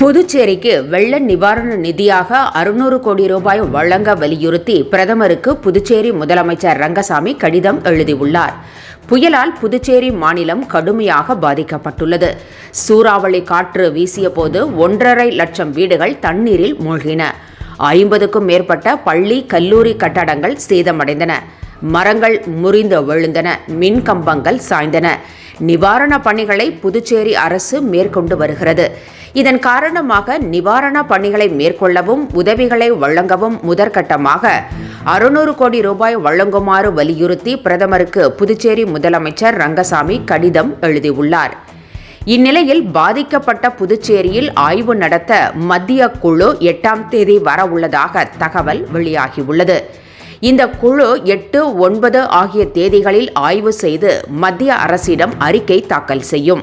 புதுச்சேரிக்கு வெள்ள நிவாரண நிதியாக அறுநூறு கோடி ரூபாய் வழங்க வலியுறுத்தி பிரதமருக்கு புதுச்சேரி முதலமைச்சர் ரங்கசாமி கடிதம் எழுதியுள்ளார். புயலால் புதுச்சேரி மாநிலம் கடுமையாக பாதிக்கப்பட்டுள்ளது. சூறாவளி காற்று வீசியபோது ஒன்றரை லட்சம் வீடுகள் தண்ணீரில் மூழ்கின. ஐம்பதுக்கும் மேற்பட்ட பள்ளி கல்லூரி கட்டடங்கள் சேதமடைந்தன. மரங்கள் முறிந்து விழுந்தன. மின் கம்பங்கள் சாய்ந்தன. நிவாரண பணிகளை புதுச்சேரி அரசு மேற்கொண்டு வருகிறது. இதன் காரணமாக நிவாரண பணிகளை மேற்கொள்ளவும் உதவிகளை வழங்கவும் முதற்கட்டமாக அறுநூறு கோடி ரூபாய் வழங்குமாறு வலியுறுத்தி பிரதமருக்கு புதுச்சேரி முதலமைச்சர் ரங்கசாமி கடிதம் எழுதியுள்ளார். இந்நிலையில் பாதிக்கப்பட்ட புதுச்சேரியில் ஆய்வு நடத்த மத்திய குழு எட்டாம் தேதி வர உள்ளதாக தகவல் வெளியாகியுள்ளது. இந்த குழு எட்டு ஒன்பது ஆகிய தேதிகளில் ஆய்வு செய்து மத்திய அரசிடம் அறிக்கை தாக்கல் செய்யும்.